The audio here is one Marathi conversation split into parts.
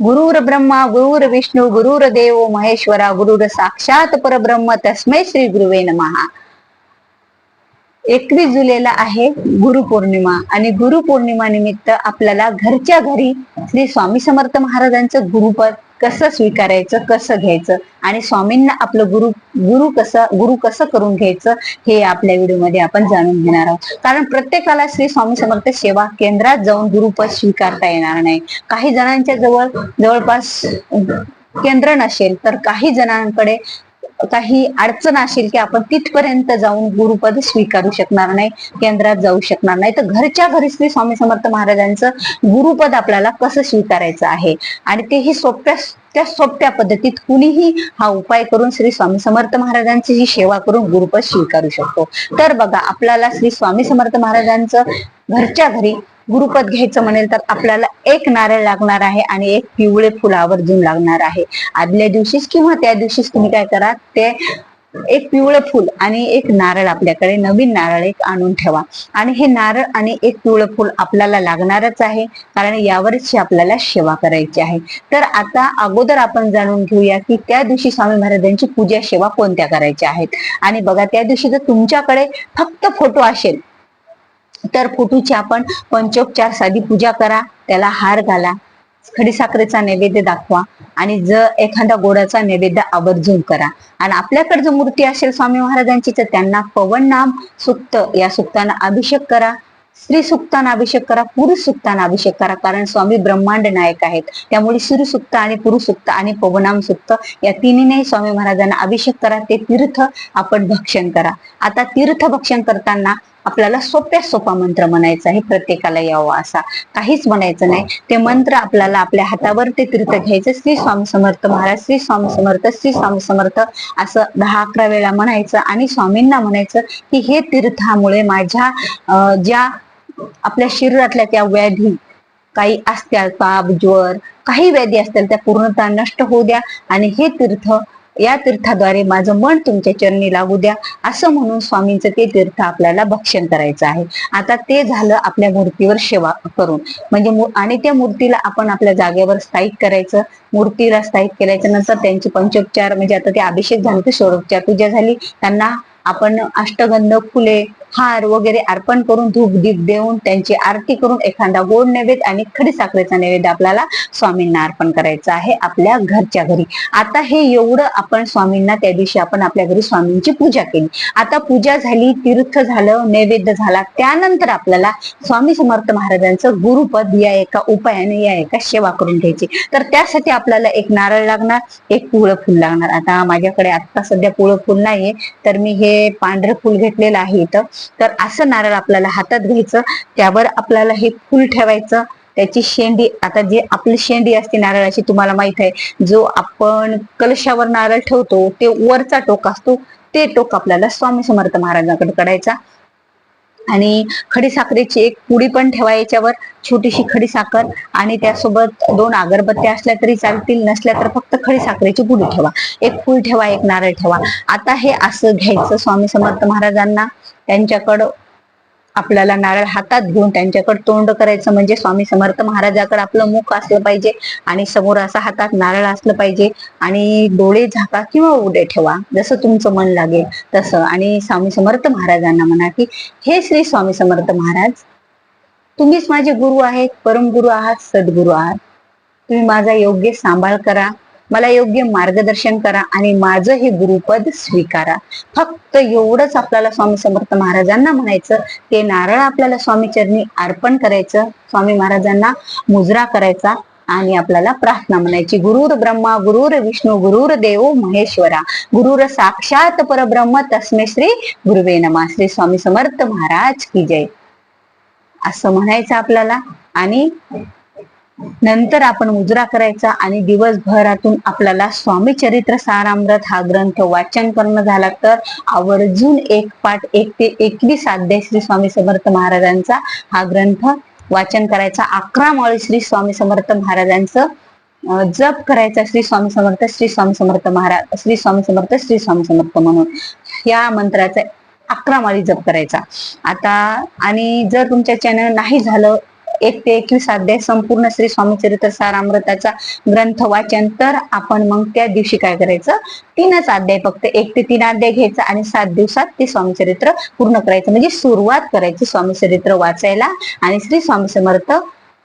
गुरुर ब्रह्मा गुरुर विष्णू गुरुर देव महेश्वरा गुरुर साक्षात परब्रह्म तस्मै श्री गुरुवे नमहा एकवीस जुलैला आहे गुरुपौर्णिमा आणि गुरुपौर्णिमा निमित्त आपल्याला घरच्या घरी श्री स्वामी समर्थ महाराजांचं गुरुपद कसं स्वीकारायचं कसं घ्यायचं आणि स्वामींना आपलं गुरु गुरु कसं गुरु कसं करून घ्यायचं हे आपल्या व्हिडिओमध्ये आपण जाणून घेणार आहोत. कारण प्रत्येकाला श्री स्वामी समर्थ सेवा केंद्रात जाऊन गुरुपद स्वीकारता येणार नाही. काही जणांच्या जवळ जवळपास केंद्र नसेल तर काही जणांकडे काही अडचण असेल की आपण तिथपर्यंत जाऊन गुरुपद स्वीकारू शकणार नाही केंद्रात जाऊ शकणार नाही तर घरच्या घरी श्री स्वामी समर्थ महाराजांचं गुरुपद आपल्याला कसं स्वीकारायचं आहे? आणि तेही सोप्या त्या सोप्या पद्धतीत कुणीही हा उपाय करून श्री स्वामी समर्थ महाराजांची ही सेवा करून गुरुपद स्वीकारू शकतो. तर बघा आपल्याला श्री स्वामी समर्थ महाराजांचं घरच्या घरी गुरुपद घ्यायचं म्हणेल तर आपल्याला एक नारळ लागणार आहे आणि एक पिवळे फुल आवर्जून लागणार आहे. आदल्या दिवशीच किंवा त्या दिवशीच तुम्ही काय करा ते एक पिवळं फुल आणि एक नारळ आपल्याकडे नवीन नारळ एक आणून ठेवा. आणि हे नारळ आणि एक पिवळं फुल आपल्याला लागणारच आहे कारण यावरच आपल्याला सेवा करायची आहे. तर आता अगोदर आपण जाणून घेऊया की त्या दिवशी स्वामी महाराजांची पूजा सेवा कोणत्या करायच्या आहेत? आणि बघा त्या दिवशी जर तुमच्याकडे फक्त फोटो असेल तर फोटोची आपण पंचोपचार साधी पूजा करा त्याला हार घाला खडीसाखरेचा नैवेद्य दाखवा आणि जर एखादा गोडाचा नैवेद्य आवर्जून करा. आणि आपल्याकडे जर मूर्ती असेल स्वामी महाराजांची तर त्यांना पवन नाम सुक्त या सुक्तांना अभिषेक करा. स्त्री सुक्तांना अभिषेक करा पुरुष सुक्तांना अभिषेक करा कारण स्वामी ब्रह्मांड नायक आहेत. त्यामुळे स्त्री सुक्त आणि पुरुष सुक्त आणि पवनाम सुक्त या तिन्हीने स्वामी महाराजांना अभिषेक करा. ते तीर्थ आपण भक्षण करा. आता तीर्थ भक्षण करताना आपल्याला सोप्या सोपा मंत्र म्हणायचा आहे प्रत्येकाला यावा असा. काहीच म्हणायचं नाही. ते मंत्र आपल्याला आपल्या हातावर ते तीर्थ घ्यायचं. श्री स्वामी समर्थ महाराज श्री स्वामी समर्थ श्री स्वामी समर्थ असं दहा अकरा वेळा म्हणायचं आणि स्वामींना म्हणायचं की हे तीर्थामुळे माझ्या ज्या आपल्या शरीरातल्या त्या व्याधी काही असत्या ताप ज्वर काही व्याधी असतील त्या पूर्णतः नष्ट होऊ द्या आणि हे तीर्थ या तीर्थाद्वारे माझं मन तुमच्या चरणी लागू द्या. असं म्हणून स्वामींचं ते तीर्थ आपल्याला भक्षण करायचं आहे. आता ते झालं आपल्या मूर्तीवर सेवा करून. म्हणजे आणि त्या मूर्तीला आपण आपल्या जागेवर स्थायिक करायचं. मूर्तीला स्थायिक केल्याच्यानंतर त्यांचे पंचोपचार म्हणजे आता ते अभिषेक झाले ते षोडोपचार पूजा झाली. त्यांना आपण अष्टगंध फुले हार वगैरे अर्पण करून धूप दीप देऊन त्यांची आरती करून एखादा गोड नैवेद्य आणि खडी साखरेचा नैवेद्य आपल्याला स्वामींना अर्पण करायचा आहे आपल्या घरच्या घरी. आता हे एवढं आपण स्वामींना त्या दिवशी आपण आपल्या घरी स्वामींची पूजा केली. आता पूजा झाली तीर्थ झालं नैवेद्य झाला त्यानंतर आपल्याला स्वामी समर्थ महाराजांचं गुरुपद या एका उपायाने या एका सेवा करून घ्यायची. तर त्यासाठी आपल्याला एक नारळ लागणार एक पिवळं फुल लागणार. आता माझ्याकडे आता सध्या पिवळं फुल नाहीये तर मी हे पांढरं फुल घेतलेलं आहे इथं. तर असं नारळ आपल्याला हातात घ्यायचं त्यावर आपल्याला हे फुल ठेवायचं. त्याची शेंडी आता जे आपली शेंडी असते नारळाची तुम्हाला माहीत आहे जो आपण कलशावर नारळ ठेवतो ते वरचा टोक असतो ते टोक आपल्याला स्वामी समर्थ महाराजांकडे करायचा आणि खडीसाखरेची एक पुडी पण ठेवा याच्यावर छोटीशी खडीसाखर आणि त्यासोबत दोन अगरबत्त्या असल्या तरी चालतील नसल्या तर फक्त खडीसाखरेची पुडी ठेवा. एक फूल ठेवा एक नारळ ठेवा. आता हे असं घ्यायचं स्वामी समर्थ महाराजांना. त्यांच्याकडं आपल्याला नारळ हातात घेऊन त्यांच्याकडे तोंड करायचं म्हणजे स्वामी समर्थ महाराजाकडे आपलं मुख असलं पाहिजे आणि समोर असं हातात नारळ असलं पाहिजे आणि डोळे झाका किंवा उडे ठेवा जसं तुमचं मन लागेल तसं. आणि स्वामी समर्थ महाराजांना म्हणा की हे श्री स्वामी समर्थ महाराज तुम्हीच माझे गुरु आहेत परमगुरु आहात सद्गुरु आहात. तुम्ही माझा योग्य सांभाळ करा मला योग्य मार्गदर्शन करा आणि माझं हे गुरुपद स्वीकारा. फक्त एवढंच आपल्याला स्वामी समर्थ महाराजांना म्हणायचं ते नारळ आपल्याला स्वामी चरणी अर्पण करायचं स्वामी महाराजांना मुजरा करायचा आणि आपल्याला प्रार्थना म्हणायची. गुरुर ब्रह्मा गुरुर विष्णू गुरुर देव महेश्वरा. गुरुर साक्षात परब्रह्म तस्मे श्री गुरुवे नमा. श्री स्वामी समर्थ महाराज की जय. असं म्हणायचं आपल्याला आणि नंतर आपण मुजरा करायचा आणि दिवसभरातून आपल्याला स्वामी चरित्र सारामृत हा ग्रंथ वाचन करणं झाला तर आवर्जून एक पाठ एक ते एकवीस अध्याय श्री स्वामी समर्थ महाराजांचा हा ग्रंथ वाचन करायचा. अकरा माळी श्री स्वामी समर्थ महाराजांचं जप करायचा श्री स्वामी समर्थ श्री स्वामी समर्थ महाराज श्री स्वामी समर्थ श्री स्वामी समर्थ म्हणून. या मंत्राचा अकरा माळी जप करायचा. आता आणि जर तुमच्या चॅनल नाही झालं एक ते एकवीस अध्याय संपूर्ण श्री स्वामी चरित्र सारामृताचा ग्रंथ वाचन तर आपण मग त्या दिवशी काय करायचं? तीनच अध्याय फक्त एक ते तीन अध्याय घ्यायचा आणि सात दिवसात ते स्वामी चरित्र पूर्ण करायचं. म्हणजे सुरुवात करायची स्वामी चरित्र वाचायला आणि श्री स्वामी समर्थ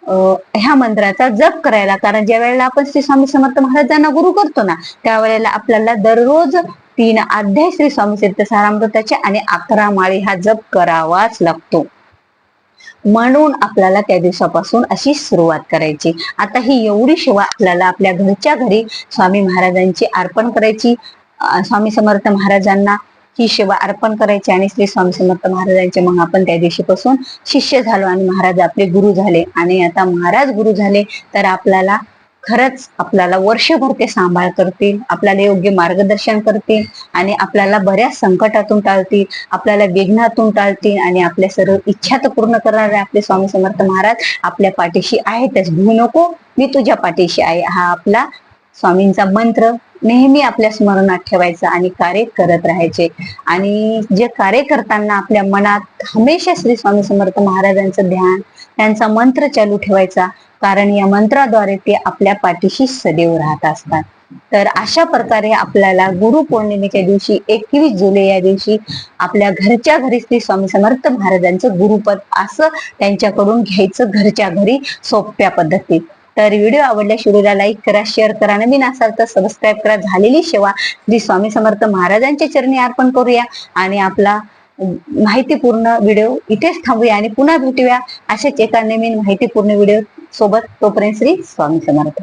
ह्या मंत्राचा जप करायला. कारण ज्या वेळेला आपण श्री स्वामी समर्थ महाराजांना गुरु करतो ना त्यावेळेला आपल्याला दररोज तीन अध्याय श्री स्वामी चरित्र सारामृताचे आणि अकरा माळी हा जप करावाच लागतो. म्हणून आपल्याला त्या दिवसापासून अशी सुरुवात करायची. आता ही एवढी शिवा आपल्याला आपल्या घरच्या घरी स्वामी महाराजांची अर्पण करायची. स्वामी समर्थ महाराजांना ही शिवा अर्पण करायची आणि श्री स्वामी समर्थ महाराजांचे मग आपण त्या दिवशीपासून शिष्य झालो आणि महाराज आपले गुरु झाले. आणि आता महाराज गुरु झाले तर आपल्याला खरंच आपल्याला वर्षभर ते सांभाळ करतील आपल्याला योग्य मार्गदर्शन करतील आणि आपल्याला बऱ्याच संकटातून टाळतील आपल्याला विघ्नातून टाळतील आणि आपल्या सर्व इच्छा तर पूर्ण करणारे आपले स्वामी समर्थ महाराज आपल्या पाठीशी आहेतच. भिवू नको मी तुझ्या पाठीशी आहे. हा आपला स्वामींचा मंत्र. नेहमी आपल्या स्मरणात ठेवायचा आणि कार्य करत राहायचे. आणि जे कार्य करताना आपल्या मनात हमेशा श्री स्वामी समर्थ महाराजांचं ध्यान त्यांचा मंत्र चालू ठेवायचा. कारण या मंत्राद्वारे ते आपल्या पाठीशी सदैव राहत असतात. तर अशा प्रकारे आपल्याला गुरु पौर्णिमेच्या दिवशी एकवीस जुलै या दिवशी आपल्या घरच्या घरी श्री स्वामी समर्थ महाराजांचं गुरुपद असं त्यांच्याकडून घ्यायचं घरच्या घरी सोप्या पद्धतीत. तर व्हिडिओ आवडल्यास व्हिडिओला लाईक करा शेअर करा नवीन असाल तर सबस्क्राईब करा. झालेली सेवा श्री स्वामी समर्थ महाराजांच्या चरणी अर्पण करूया आणि आपला माहितीपूर्ण व्हिडिओ इथेच थांबूया आणि पुन्हा भेटूया अशाच एका नवीन माहितीपूर्ण व्हिडिओ सोबत. तोपर्यंत श्री स्वामी समर्थ.